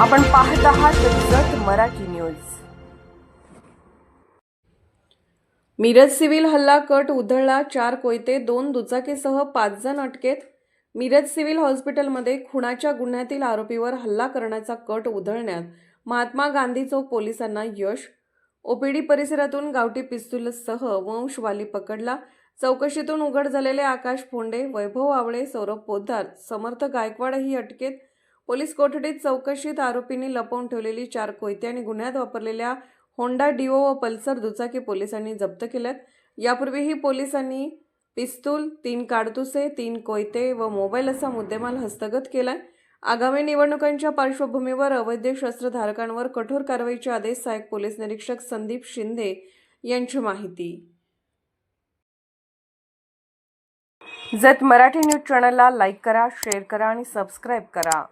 आपण पाहत आहात जत मराठी न्यूज. मिरज सिव्हिल हल्ला कट उधळला चार कोयते दोन दुचाकीसह पाच जण अटकेत. मिरज सिव्हिल हॉस्पिटलमध्ये खुनाच्या गुन्ह्यातील आरोपीवर हल्ला करण्याचा कट उधळण्यात महात्मा गांधी चौक पोलिसांना यश. ओपीडी परिसरातून गावठी पिस्तुलसह वंशवाली पकडला. चौकशीतून उघड झालेले आकाश फोंडे वैभव आवळे सौरभ पोद्दार समर्थ गायकवाडही अटकेत. पोलीस कोठडीत चौकशीत आरोपींनी लपवून ठेवलेली चार कोयते आणि गुन्ह्यात वापरलेल्या होंडा डिओ व पल्सर दुचाकी पोलिसांनी जप्त केल्यात. यापूर्वीही पोलिसांनी पिस्तूल तीन काडतुसे तीन कोयते व मोबाईल असा मुद्देमाल हस्तगत केलाय. आगामी निवडणुकांच्या पार्श्वभूमीवर अवैध शस्त्रधारकांवर कठोर कारवाईचे आदेश सहाय्यक पोलीस निरीक्षक संदीप शिंदे यांची माहिती. जत मराठी न्यूज चॅनलला लाईक करा शेअर करा आणि सबस्क्राईब करा.